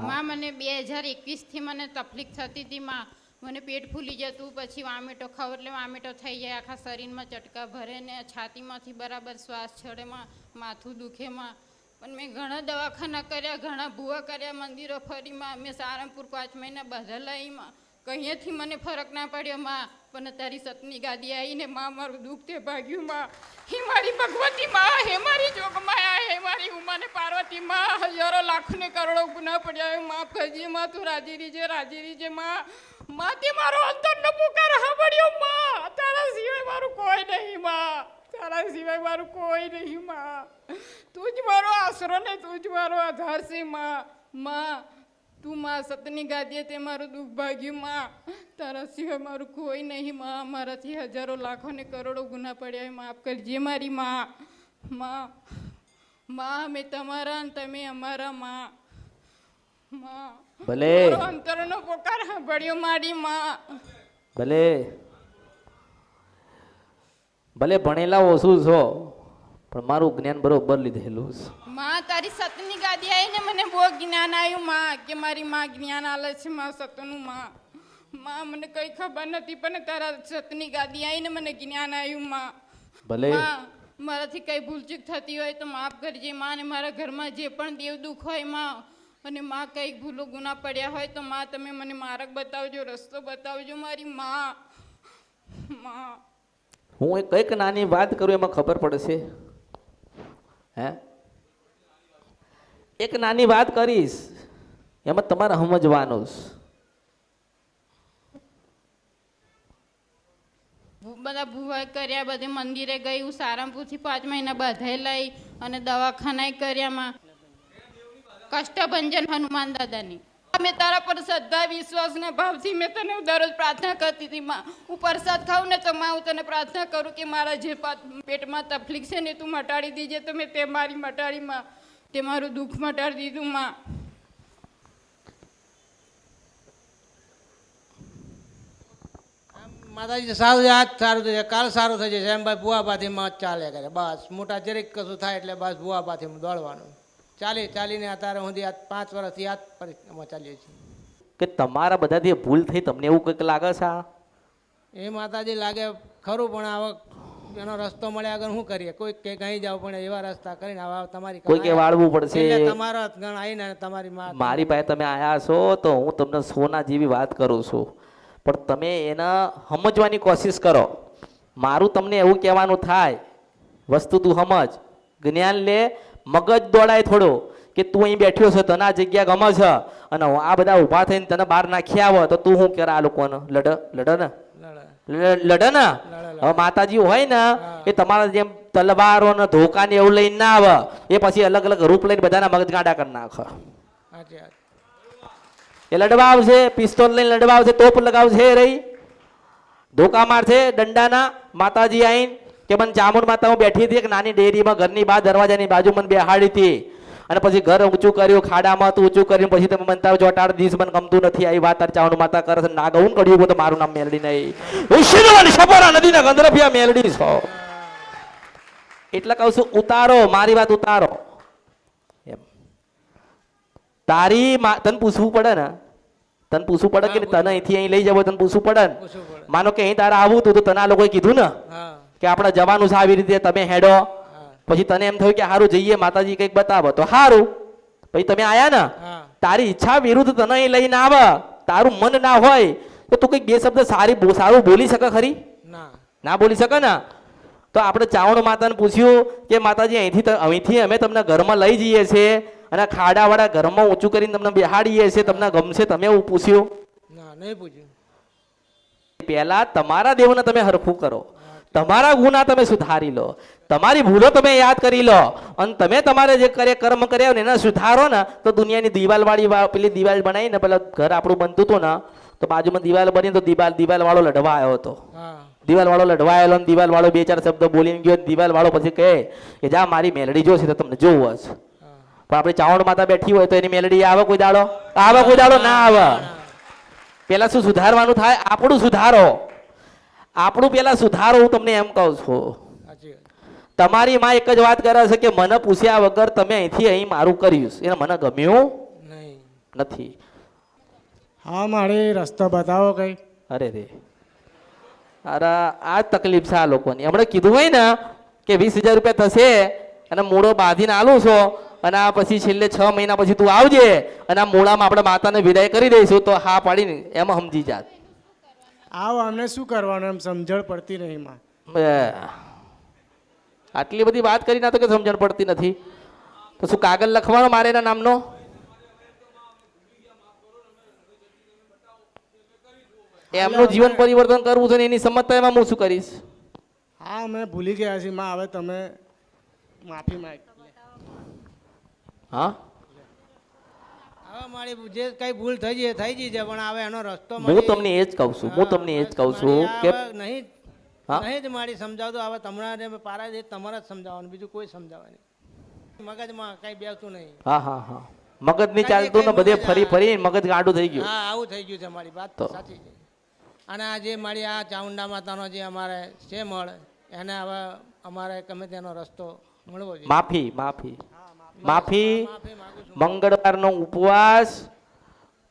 માં મને બે હજાર એકવીસથી મને તકલીફ થતી હતી, માં મને પેટ ફૂલી જતું, પછી વામેટો ખાવ એટલે વામેટો થઈ જાય, આખા શરીરમાં ચટકા ભરે ને છાતીમાંથી બરાબર શ્વાસ છડેમાં માથું દુખે, માં. પણ મેં ઘણા દવાખાના કર્યા, ઘણા ભૂવા કર્યા, મંદિરો ફરીમાં મેં. સારંગપુર પાંચ મહિના બધા લઈમાં કહીએથી મને ફરક ના પડ્યો, માં. પણ તારી સતની ગાદી આવીને માં મારું દુઃખ તે ભાગ્યું, માં. હે મારી ભગવતી માં, હે મારી જોગમાયા હે મારી ઉમાને પાર્વતી માં. હજારો લાખો ને કરોડો ગુના પડ્યા માફ કરજે, માં. તું રાજી રીજે રાજી રીજે માં. માં, તે મારો અંતરનો પુકાર સાંભળ્યો, માં. તારા સિવાય મારું કોઈ નહીં, માં. તારા સિવાય મારું કોઈ નહીં, માં. તું જ મારો આશરો ને તું જ મારો આધાર છે, માં. માં તું માં સતની ગાદીએ તે મારું દુઃખ ભાગ્યું માં. તારા સિવાય મારું કોઈ નહીં માં. મારાથી હજારો લાખો ને કરોડો ગુના પડ્યા માફ કરજે મારી માં. માં માં અમે તમારા અને તમે અમારા માં. માં. ભલે. અંતરનો પોકાર સાંભળ્યો મારી માં. ભલે. ભલે ભણેલા ઓછું છો પણ મારું જ્ઞાન બરોબર લીધેલું છે. માં તારી સતની ગાદી આવીને મને બહુ જ્ઞાન આવ્યું માં કે મારી માં જ્ઞાન આલે છે માં સતનું માં. માં મને કઈ ખબર નથી પણ તારા સતની ગાદી આવીને મને જ્ઞાન આવ્યું માં. ભલે. મારાથી કઈ ભૂલચૂક થતી હોય તો માફ કરજે માં અને મારા ઘરમાં જે પણ દેવ દુઃખ હોયમાં અને માં કઈ ભૂલો ગુના પડ્યા હોય તો માં તમે મને માર્ગ બતાવજો રસ્તો બતાવજો મારી માં. માં. હું કંઈક નાની વાત કરું એમાં ખબર પડશે હે? એક નાની વાત કરીશ. એમાં તમારે સમજવાનું. બધા ભૂવા કર્યા, બધે મંદિરે ગઈ, હું સારંગપુરથી પાંચ મહિના બધાય લઈ અને દવાખાના કર્યામાં કષ્ટભંજન હનુમાન દાદાની. મેં તારા પર શ્રદ્ધા, વિશ્વાસ ને ભાવથી મેં તને દરરોજ પ્રાર્થના કરતી હતી, માં. હું પ્રસાદ ખાઉં ને તો માં, હું તને પ્રાર્થના કરું કે મારા જે પેટમાં તકલીફ છે ને તું મટાડી દીજે, તો મેં તે મારી મટાડી, માં. તે મારું દુઃખ મટાડી દીધું માં. માતાજી સારું છે આજ સારું થશે કાલ સારું થઈ જશે એમ ભાઈ ભૂવા પાથીમાં જ ચાલે કરે બસ. મોટા જરીક કશું થાય એટલે બસ ભૂવા હું દોડવાનું. ચાલી ચાલીને અત્યારે સુધી આ પાંચ વર્ષથી આ જ પરિસ્થિતિમાં ચાલીએ છીએ. કે તમારા બધાથી ભૂલ થઈ તમને એવું કંઈક લાગે છે આ? એ માતાજી લાગે ખરું પણ હવે એનો રસ્તો મળે આગળ શું કરીએ? કોઈ કે કઈ જાવ પણ એવા રસ્તા કરીને આવા તમારી કોઈ કે વાળવું પડશે. તમારા ગણ આવીને તમારી મારી પાસે તમે આયા છો તો હું તમને સોના જેવી વાત કરું છું. પણ તમે એને સમજવાની કોશિશ કરો. મારું તમને એવું કહેવાનું થાય વસ્તુ તું સમજ. જ્ઞાન લે મગજ દોડાય થોડો કે તું અહીં બેઠ્યો છે તને આ જગ્યા ગમે છે. અને આ બધા ઊભા થઈને તને બહાર નાખી આવે તો તું શું કરે આ લોકોને? લડ લડ ને? લડે ને હવે માતાજી હોય ને એ તમારા જેમ તલવારો ને ધોકા ને એવું લઈને ના આવે. એ પછી અલગ અલગ રૂપ લઈને બધાના મગજ ગાડા કરી નાખે. એ લડવા આવશે પિસ્તોલ લઈને લડવા આવશે તોપ લગાવશે રહી. ધોકા મારશે દંડાના માતાજી આવીને કે મને ચામુંડ માતા હું બેઠી હતી એક નાની ડેરીમાં ઘરની બહાર દરવાજાની બાજુ મને બેહાડી હતી. અને પછી ઘર ઊંચું કર્યું ખાડામાં તું ઊંચું કર્યું પછી તમે મને તાર ચોટાડ દિવસ મને ગમતું નથી આવી વાત ચામુંડ માતા કરે છે ના ગવું કર્યું તો મારું નામ મેલડી નહીં. વિષ્ણુવાની સપોરા નદીના ગંધરભિયા મેલડી છો. એટલે કહું છું ઉતારો મારી વાત ઉતારો. એમ. તારી મા- તને પૂછવું પડે ને? તને પૂછવું પડે કે તને અહીંથી અહીં લઈ જવો તને પૂછવું પડે ને? માનો કે અહીં તારે આવું તું તો તને આ લોકોએ કીધું ને? કે આપણે જવાનું છે આવી રીતે તમે હેડો. પછી તને એમ થયું કે સારું જઈએ માતાજી કંઈક બતાવો. તો સારું પછી તમે આયા ને તારી ઈચ્છા વિરુદ્ધ તને અહીં લઈને આવે. તારું મન ના હોય તો તું કંઈક બે શબ્દ સારી સારું બોલી શકે ખરી? ના. ના બોલી શકે ને? તો આપણે ચાવણ માતાને પૂછ્યું કે માતાજી અહીંથી અહીંથી અમે તમને ઘરમાં લઈ જઈએ છીએ અને ખાડાવાળા ઘરમાં ઊંચું કરીને તમને બેહાડીએ છીએ તમને ગમશે? તમે એવું પૂછ્યું. ના નહીં પૂછ્યું. પહેલા તમારા દેવને તમે હરખું કરો. તમારા ગુના તમે સુધારી લો. તમારી ભૂલો તમે યાદ કરી લો. અને તમે તમારે જે કરે કર્મ કર્યા ને એને સુધારો ને તો દુનિયાની દિવાલવાળી પેલી દિવાલ બનાવીને પેલા ઘર આપણું બનતું હતું ને તો બાજુમાં દિવાલ બની તો દિવાલ દિવાલ વાળો લડવા આવ્યો હતો. દિવાલ વાળો લડવાયેલો ને દિવાલ વાળો બે ચાર શબ્દ બોલીને ગયો દિવાલ વાળો પછી કહે કે જા મારી મેલડી જોશે તો તમને જોવું જ પણ આપણે ચાવણ માતા બેઠી હોય તો એની મેલડી આવે કોઈ દાડો? આવે કોઈ દાડો? ના આવે. પેલા શું સુધારવાનું થાય? આપણું સુધારો. આપણું પેલા સુધારો હું તમને એમ કહું છું. તમારી માં એક જ વાત કરે છે કે મને પૂછ્યા વગર તમે અહીંથી અહીં મારું કર્યું એને મને ગમ્યું નહીં. નથી. હા મારે રસ્તો બતાવો કઈ. અરે રે. અરે આ તકલીફ છે આ લોકોની. હમણાં કીધું હોય ને કે વીસ હજાર રૂપિયા થશે અને મૂળો બાંધીને આલું છો અને આ પછી છેલ્લે છ મહિના પછી તું આવજે અને આ મૂળામાં આપણે માતાને વિદાય કરી દઈશું તો હા પાડીને એમાં સમજી જાત. આવો અમને શું કરવાનું એમ સમજણ પડતી નહીં માં. આટલી બધી વાત કરી ના તો કે સમજણ પડતી નથી. તો શું કાગળ લખવાનો મારે એના નામનો? એમનું જીવન પરિવર્તન કરવું છે ને એની સમજતા એમાં હું શું કરીશ? હા અમે ભૂલી ગયા છીએ માં હવે તમે માફી માંગ હા? હવે મારી જે કઈ ભૂલ થઈ છે થઈ ગઈ છે પણ હવે એનો રસ્તો હું તમને એ જ કહું છું હું તમને એ જ કહું છું કે નહીં? નહીં જ મારી સમજાવતો હવે તમારે પારા જે તમારે જ સમજાવવાનું બીજું કોઈ સમજાવવાની મગજમાં કઈ બેસતું નહીં. હા હા હા. મગજ નહીં ચાલતું ને બધે ફરી ફરી મગજ ગાંડું થઈ ગયું. હા આવું થઈ ગયું છે મારી વાત સાચી છે. અને આ જે મારી આ ચામુંડા માતાનો જે અમારે છે મળ એને હવે અમારે ગમે તેનો રસ્તો મળવો જોઈએ. માફી માફી. માફી માફી માંગુ મંગળવારનો ઉપવાસ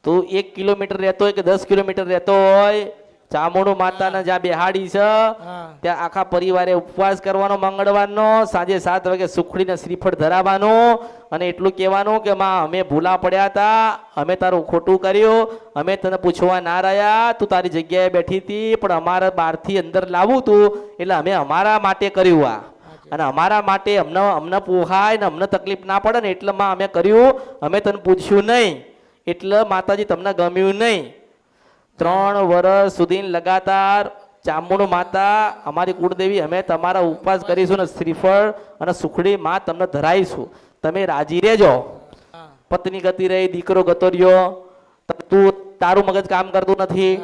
તું એક કિલોમીટર રહેતો હોય કે દસ કિલોમીટર રહેતો હોય ચામુંડુ માતાના જ્યાં બેહાડી છે ત્યાં આખા પરિવારે ઉપવાસ કરવાનો મંગળવારનો સાંજે સાત વાગે સુખડીને શ્રીફળ ધરાવવાનો અને એટલું કહેવાનું કે માં અમે ભૂલા પડ્યા હતા અમે તારું ખોટું કર્યું અમે તને પૂછવા ના રહ્યા તું તારી જગ્યાએ બેઠી હતી પણ અમારે બહારથી અંદર લાવવું તું એટલે અમે અમારા માટે કર્યું આ. અને અમારા માટે અમને અમને પોહાય ને અમને તકલીફ ના પડે ને એટલામાં અમે કર્યું અમે તને પૂછ્યું નહીં. એટલે માતાજી તમને ગમ્યું નહીં. ત્રણ વર્ષ સુધી લગાતાર ચામુંડ માતા અમારી કુળદેવી અમે તમારા ઉપવાસ કરીશું ને શ્રીફળ અને સુખડી માં તમને ધરાવીશું. તમે રાજી રહેજો. પત્ની ગતિ રહી દીકરો ગતો રહ્યો ત- તું તારું મગજ કામ કરતું નથી.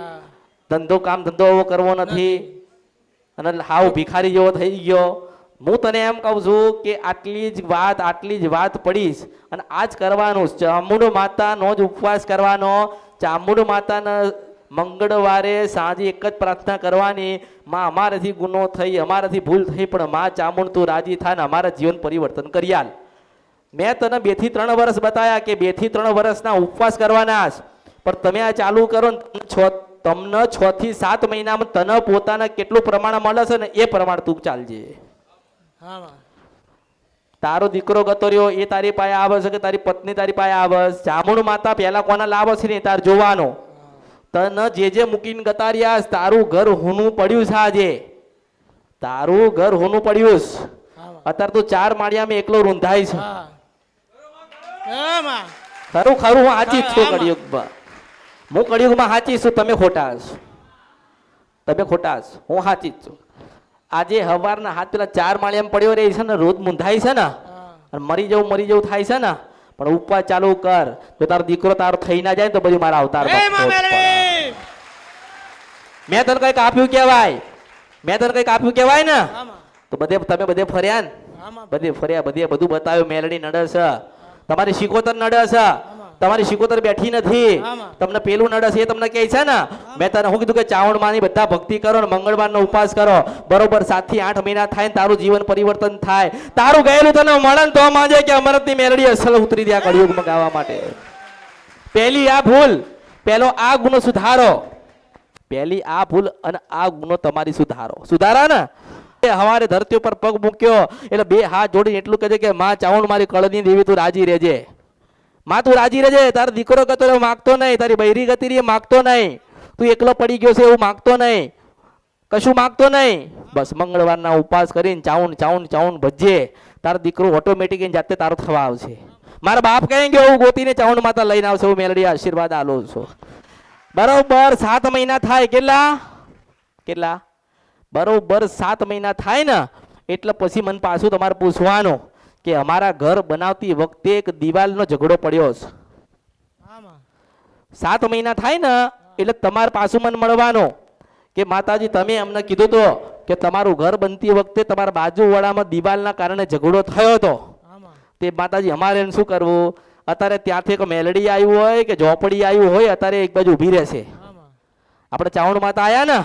ધંધો કામ ધંધો કરવો નથી. અને હાવ ભિખારી જેવો થઈ ગયો. હું તને એમ કહું છું કે આટલી જ વાત, આટલી જ વાત પડીશ અને આ જ કરવાનું. ચામુંડ માતાનો જ ઉપવાસ કરવાનો ચામુંડ માતાના મંગળવારે સાંજે એક જ પ્રાર્થના કરવાની માં, અમારાથી ગુનો થઈ, અમારાથી ભૂલ થઈ, પણ માં, ચામુંડ, તું રાજી થાય અમારા જીવન પરિવર્તન કર્યા મેં તને બેથી ત્રણ વર્ષ બતાવ્યા કે બેથી ત્રણ વર્ષના ઉપવાસ કરવાના. પણ તમે આ ચાલુ કરો ને છ, તમને છ થી સાત મહિનામાં તને પોતાના કેટલું પ્રમાણ મળે છે ને એ પ્રમાણ તું ચાલજે. તારો દીકરો ગતો રહ્યો એ તારી પાસે આવે છે કે તારી પત્ની તારી પાસે આવે ચામુંડ માતા પહેલા કોના લાભ છે ને તાર જોવાનો. તને જે જે મૂકીને ગતા રહ્યા તારું ઘર હોનું પડ્યું છે આજે. તારું ઘર હોનું પડ્યું છે. અત્યારે તું ચાર માળિયામાં એકલો રૂંધાય છે. ખરું ખરું હું સાચી છું. કળિયુગમાં. હું કળિયુગમાં સાચી છું તમે ખોટા છો. તમે ખોટા છો. હું સાચી જ છું. આજે હવારના હાથ પેલા ચાર માળિયામાં પડ્યો રહી છે ને રોજ મૂંધાય છે ને. અને મરી જવું મરી જવું થાય છે ને. પણ ઉપવાસ ચાલુ કર. જો તારો દીકરો તારો થઈ ના જાય તો બધું મારા અવતારમાં તને કંઈક આપ્યું કહેવાય. મેં તને કંઈક આપ્યું કહેવાય ને? તો બધે તમે બધે ફર્યા ને? બધે ફર્યા બધે બધું બતાવ્યું મેલડી નડે છે. તમારી શિકોતર નડે છે. તમારી શિકોતર બેઠી નથી. તમને પેલું નડસ એ તમને કહે છે ને? મેં તને હું કીધું કે ચાવણ માની બધા ભક્તિ કરો ને મંગળવારનો ઉપવાસ કરો. બરોબર સાતથી આઠ મહિના થાય ને તારું જીવન પરિવર્તન થાય. તારું ગયેલું તને મળે તો માંજે કે અમરતની મેલડી અસલ ઉતરી દે આ કળિયુગમાં ગાવા માટે. પહેલી આ ભૂલ પહેલો આ ગુનો સુધારો. પહેલી આ ભૂલ અને આ ગુનો તમારી સુધારો. સુધારા ને? એ હવારે ધરતી ઉપર પગ મૂક્યો એટલે બે હાથ જોડીને એટલું કહે છે કે માં ચાવણ મારી કળની દેવી તું રાજી રહેજે. માં તું રાજી રહેજે, તારો દીકરો કતો રહ્યો, માગતો નહીં. તારી બૈરી ગતી રહી માગતો નહીં. તું એકલો પડી ગયો છે એવું માગતો નહીં. કશું માગતો નહીં. બસ મંગળવારના ઉપવાસ કરીને ચાઉન ચાઉન ચાઉન ભજે તારો દીકરો ઓટોમેટિક જાતે તારો થવા આવશે. મારા બાપ કહે કે હું ગોતીને ચાઉન માતા લઈને આવશે, હું મેલડી આશીર્વાદ આલો છું. બરોબર સાત મહિના થાય, કેટલા? કેટલા? બરોબર સાત મહિના થાય ને, એટલે પછી મને પાછું તમારે પૂછવાનું. કે અમારા ઘર બનાવતી વખતે એક દિવાલનો ઝઘડો પડ્યો છે હા સાત મહિના થાય ને એટલે તમારે પાછું મન મળવાનો. કે માતાજી તમે અમને કીધું તો કે તમારું ઘર બનતી વખતે તમારા બાજુવાળામાં દિવાલના કારણે ઝઘડો થયો હતો. તે માતાજી અમારે શું કરવું? અત્યારે ત્યાંથી એક મેલડી આવ્યું હોય કે ઝોપડી આવ્યું હોય અત્યારે એક બાજુ ઊભી રહેશે. આપણે ચાવણ માતા આવ્યા ને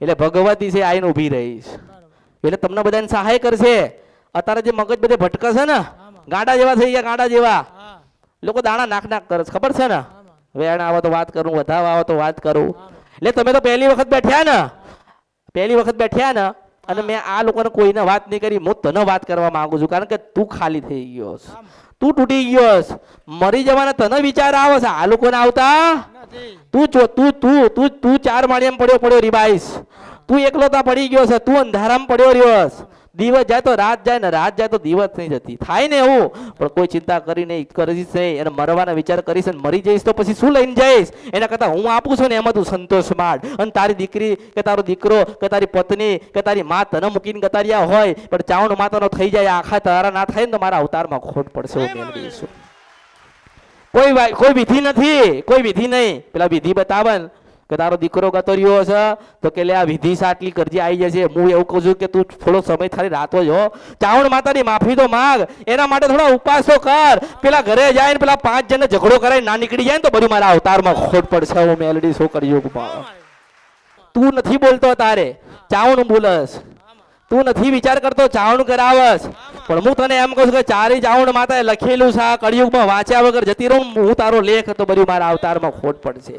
એટલે ભગવતી છે આઈને ઊભી રહીશ. એટલે તમને બધાને સહાય કરશે. અત્યારે જે મગજ બધે ભટકે છે ને ગાંડા જેવા થઈ ગયા ગાંડા જેવા. લોકો દાણા નાખ નાખ કરે ખબર છે ને? વેણ આવો તો વાત કરું વધાવ આવે તો વાત કરું. એટલે તમે તો પહેલી વખત બેઠ્યા ને પહેલી વખત બેઠ્યા ને અને મેં આ લોકોને કોઈને વાત નહીં કરી હું તને વાત કરવા માંગુ છું કારણ કે તું ખાલી થઈ ગયો. તું તૂટી ગયો. મરી જવાના તને વિચાર આવે છે આ લોકોને આવતા? તું જો તું તું તું તું ચાર માળિયામાં પડ્યો પડ્યો રીબાઈસ. તું એકલો ત્યાં પડી ગયો છે તું અંધારામાં પડ્યો રહ્યો છે. દિવસ જાય તો રાત જાય ને રાત જાય તો દિવસ નહીં જતી. થાય ને એવું, પણ કોઈ ચિંતા કરી નહીં કરીશ નહીં. અને મરવાના વિચાર કરીશ ને મરી જઈશ તો પછી શું લઈને જઈશ? એના કરતાં હું આપું છું ને એમાં તું સંતોષ માડ અને તારી દીકરી કે તારો દીકરો કે તારી પત્ની કે તારી મા તને મૂકીને ગતાર્યા હોય, પણ ચાવણ માતાનો થઈ જાય, આખા તારા ના થાય ને તો મારા અવતારમાં ખોટ પડશે હું મેળવી કોઈ કોઈ વિધિ નથી, કોઈ વિધિ નહીં. પેલા વિધિ બતાવે ને કે તારો દીકરો ગતો રહ્યો છે તો કે લે આ વિધિ સાટલી કરજે આવી જશે હું એવું કહું છું કે તું થોડો સમય ખાલી રાતો જો ચાવણ માતાની માફી તો માંગ. એના માટે થોડા ઉપવાસો કર. પેલા ઘરે જાય ને પેલા પાંચ જણને ઝઘડો કરાય, ના નીકળી જાય ને તો બધું મારા અવતારમાં ખોટ પડશે, હું મેલડી શું કરજો તું નથી બોલતો તારે. ચાવણ બોલસ. તું નથી વિચાર કરતો ચાવણ કરાવસ. પણ હું તને એમ કહું છું કે ચારે ચાવણ માતાએ લખેલું છે, આ કળિયુગમાં વાંચ્યા વગર જતી રહું હું તારો લેખ તો બધું મારા અવતારમાં ખોટ પડશે.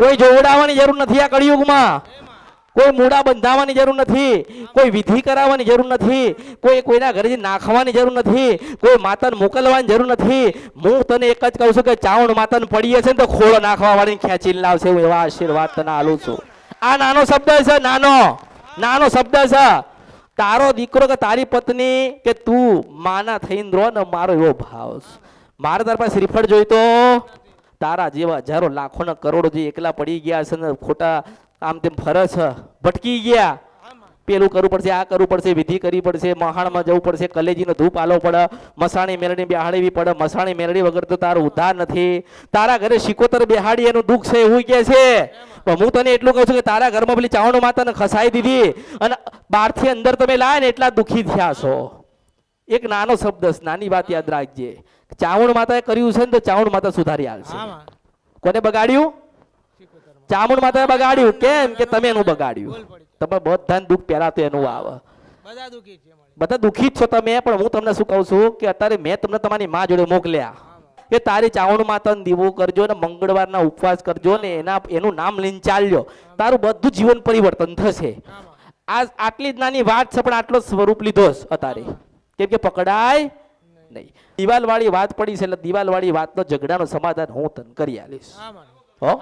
કોઈ જોવડાવવાની જરૂર નથી આ કળિયુગમાં. કોઈ મૂડા બંધાવવાની જરૂર નથી. કોઈ વિધિ કરાવવાની જરૂર નથી. કોઈ કોઈના ઘરે નાખવાની જરૂર નથી. કોઈ માતાને મોકલવાની જરૂર નથી. હું તને એક જ કહું છું કે ચાવણ માતાને પડીએ છે ને તો ખોળો નાખવા વાળી ખેંચીને લાવશે હું એવા આશીર્વાદ તને આલું છું. આ નાનો શબ્દ છે, નાનો. નાનો શબ્દ છે. તારો દીકરો કે તારી પત્ની કે તું માના થઈને રહો ને મારો એવો ભાવ મારે તાર પાસે શ્રીફળ જોઈતો. તારા જેવા હજારો લાખો ના કરોડો જે એકલા પડી ગયા છે ને, ખોટા આમ તેમ ફરે છે ભટકી ગયા. પેલું કરવું પડશે, આ કરવું પડશે, વિધિ કરવી પડશે, મહાણમાં જવું પડશે, કલેજીનો ધૂપ આલો પડે, મસાણી મેલડી બેહાડવી પડે, મસાણી મેલડી વગર તો તારો ઉદ્ધાર નથી. તારા ઘરે શિકોતર બેહાડી એનું દુઃખ છે, એવું કે છે? પણ હું તને એટલું કહું છું કે તારા ઘરમાં પેલી ચાવણું માતાને ખસાઈ દીધી અને બહારથી અંદર તમે લાયા ને એટલા દુઃખી થયા છો. એક નાનો શબ્દ, નાની વાત યાદ રાખજે. ચાવણ માતાએ કર્યું છે ને તો ચાવણ માતા સુધારી આવશે કોને બગાડ્યું? ચામુંડ માતાએ બગાડ્યું. કેમ? કે તમે એનું બગાડ્યું. તમે બધાને દુઃખ પહેલા તો એનું આવે. બધા દુઃખી જ છો તમે પણ હું તમને શું કહું છું કે અત્યારે મેં તમને તમારી મા જોડે મોકલ્યા. કે તારી ચાવણ માતાને દીવો કરજો ને મંગળવારના ઉપવાસ કરજો ને એના એનું નામ લઈને ચાલજો તારું બધું જીવન પરિવર્તન થશે. આ આટલી જ નાની વાત છે પણ આટલો સ્વરૂપ લીધો છે અત્યારે. કેમ કે પકડાય નહીં. દિવાલ વાત પડી છે એટલે દિવાલ વાળી વાતનો ઝઘડાનો સમાધાન હું તને કરી આલીશ. હો?